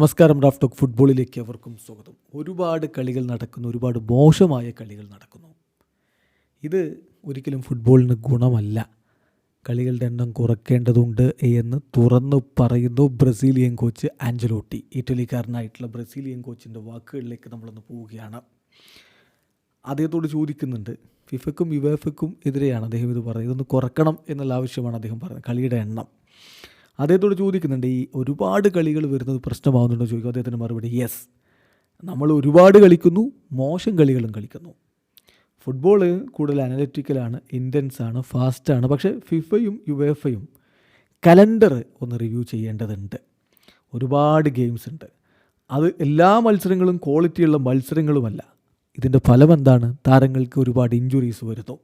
നമസ്കാരം റാഫ് ഫുട്ബോളിലേക്ക് അവർക്കും സ്വാഗതം. ഒരുപാട് കളികൾ നടക്കുന്നു ഒരുപാട് മോശമായ കളികൾ നടക്കുന്നു. ഇത് ഒരിക്കലും ഫുട്ബോളിന് ഗുണമല്ല. കളികളുടെ എണ്ണം കുറയ്ക്കേണ്ടതുണ്ട് എന്ന് തുറന്നു പറയുന്നു ബ്രസീലിയൻ കോച്ച് ആഞ്ചലോട്ടി ഇറ്റലിക്കാരനായിട്ടുള്ള ബ്രസീലിയൻ കോച്ചിന്റെ വാക്കുകളിലേക്ക് നമ്മളൊന്ന് പോവുകയാണ്. അദ്ദേഹത്തോട് ചോദിക്കുന്നുണ്ട് ഫിഫയ്ക്കും യുവേഫയ്ക്കും എതിരെയാണ് അദ്ദേഹം ഇത് പറയുന്നത് ഇതൊന്ന് കുറക്കണം എന്നുള്ള ആവശ്യമാണ് അദ്ദേഹം പറയുന്നത് കളിയുടെ എണ്ണം. അദ്ദേഹത്തോട് ചോദിക്കുന്നുണ്ട് ഈ ഒരുപാട് കളികൾ വരുന്നത് പ്രശ്നമാവുന്നുണ്ടോ? ചോദിക്കും. അദ്ദേഹത്തിന്റെ മറുപടി യെസ് നമ്മൾ ഒരുപാട് കളിക്കുന്നു മോശം കളികളും കളിക്കുന്നു. ഫുട്ബോൾ കൂടുതൽ അനലറ്റിക്കലാണ് ഇന്റൻസ് ആണ് ഫാസ്റ്റാണ് പക്ഷേ ഫിഫയും യു എഫയും കലണ്ടർ ഒന്ന് റിവ്യൂ ചെയ്യേണ്ടതുണ്ട്. ഒരുപാട് ഗെയിംസ് ഉണ്ട്. അത് എല്ലാ മത്സരങ്ങളും ക്വാളിറ്റിയുള്ള മത്സരങ്ങളുമല്ല. ഇതിന്റെ ഫലം എന്താണ്? താരങ്ങൾക്ക് ഒരുപാട് ഇഞ്ചുറീസ് വരുന്നു.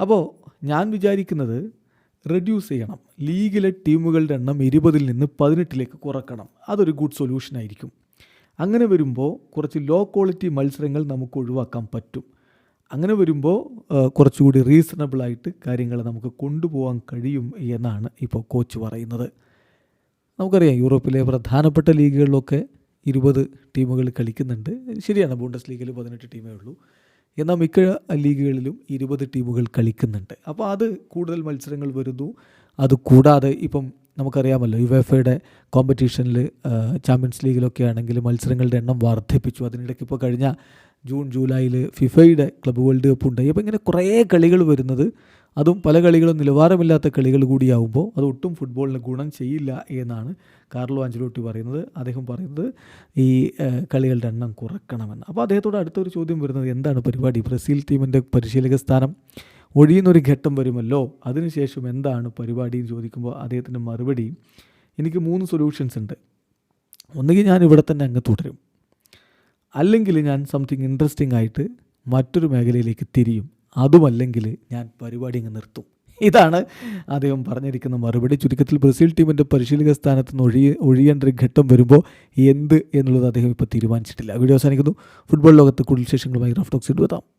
അപ്പോൾ ഞാൻ വിചാരിക്കുന്നത് റെഡ്യൂസ് ചെയ്യണം. ലീഗിലെ ടീമുകളുടെ എണ്ണം ഇരുപതിൽ നിന്ന് പതിനെട്ടിലേക്ക് കുറക്കണം. അതൊരു ഗുഡ് സൊല്യൂഷൻ ആയിരിക്കും. അങ്ങനെ വരുമ്പോൾ കുറച്ച് ലോ ക്വാളിറ്റി മത്സരങ്ങൾ നമുക്ക് ഒഴിവാക്കാൻ പറ്റും. അങ്ങനെ വരുമ്പോൾ കുറച്ചുകൂടി റീസണബിളായിട്ട് കാര്യങ്ങൾ നമുക്ക് കൊണ്ടുപോകാൻ കഴിയും എന്നാണ് ഇപ്പോൾ കോച്ച് പറയുന്നത്. നമുക്കറിയാം യൂറോപ്പിലെ പ്രധാനപ്പെട്ട ലീഗുകളിലൊക്കെ ഇരുപത് ടീമുകൾ കളിക്കുന്നുണ്ട്. ശരിയാണ് ബോണ്ടസ് ലീഗിൽ പതിനെട്ട് ടീമേ ഉള്ളൂ. എന്നാൽ മിക്ക ലീഗുകളിലും ഇരുപത് ടീമുകൾ കളിക്കുന്നുണ്ട്. അപ്പോൾ അത് കൂടുതൽ മത്സരങ്ങൾ വരുന്നു. അത് കൂടാതെ ഇപ്പം നമുക്കറിയാമല്ലോ യുവേഫയുടെ കോമ്പറ്റീഷനിൽ ചാമ്പ്യൻസ് ലീഗിലൊക്കെ ആണെങ്കിൽ മത്സരങ്ങളുടെ എണ്ണം വർദ്ധിപ്പിച്ചു. അതിനിടയ്ക്ക് ഇപ്പോൾ കഴിഞ്ഞ ജൂൺ ജൂലൈയിൽ ഫിഫയുടെ ക്ലബ് വേൾഡ് കപ്പ് ഉണ്ടായി. അപ്പോൾ ഇങ്ങനെ കുറേ കളികൾ വരുന്നത് അതും പല കളികളും നിലവാരമില്ലാത്ത കളികൾ കൂടിയാവുമ്പോൾ അത് ഒട്ടും ഫുട്ബോളിന് ഗുണം ചെയ്യില്ല എന്നാണ് കാർലോ ആഞ്ചലോട്ടി പറയുന്നത്. അദ്ദേഹം പറയുന്നത് ഈ കളികളുടെ എണ്ണം കുറക്കണമെന്ന്. അപ്പോൾ അദ്ദേഹത്തോട് അടുത്തൊരു ചോദ്യം വരുന്നത് എന്താണ് പരിപാടി? ബ്രസീൽ ടീമിന്റെ പരിശീലക സ്ഥാനം ഒഴിയുന്നൊരു ഘട്ടം വരുമല്ലോ? അതിനുശേഷം എന്താണ് പരിപാടി എന്ന് ചോദിക്കുമ്പോൾ അദ്ദേഹത്തിന്റെ മറുപടി എനിക്ക് മൂന്ന് സൊല്യൂഷൻസ് ഉണ്ട്. ഒന്നുകിൽ ഞാൻ ഇവിടെ തന്നെ അങ്ങ് തുടരും. അല്ലെങ്കിൽ ഞാൻ സംതിങ് ഇൻട്രസ്റ്റിംഗ് ആയിട്ട് മറ്റൊരു മേഖലയിലേക്ക് തിരിയും. അതുമല്ലെങ്കിൽ ഞാൻ പരിപാടി അങ്ങ് നിർത്തും. ഇതാണ് അദ്ദേഹം പറഞ്ഞിരിക്കുന്ന മറുപടി. ചുരുക്കത്തിൽ ബ്രസീൽ ടീമിന്റെ പരിശീലക സ്ഥാനത്ത് നിന്ന് ഒഴിയ ഒഴിയേണ്ട ഒരു ഘട്ടം വരുമ്പോൾ എന്ത് എന്നുള്ളത് അദ്ദേഹം ഇപ്പോൾ തീരുമാനിച്ചിട്ടില്ല. വീഡിയോ അവസാനിക്കുന്നു. ഫുട്ബോൾ ലോകത്ത് കൂടുതൽ വിശേഷങ്ങളുമായി റഫ് ടോക്സ് എത്താം.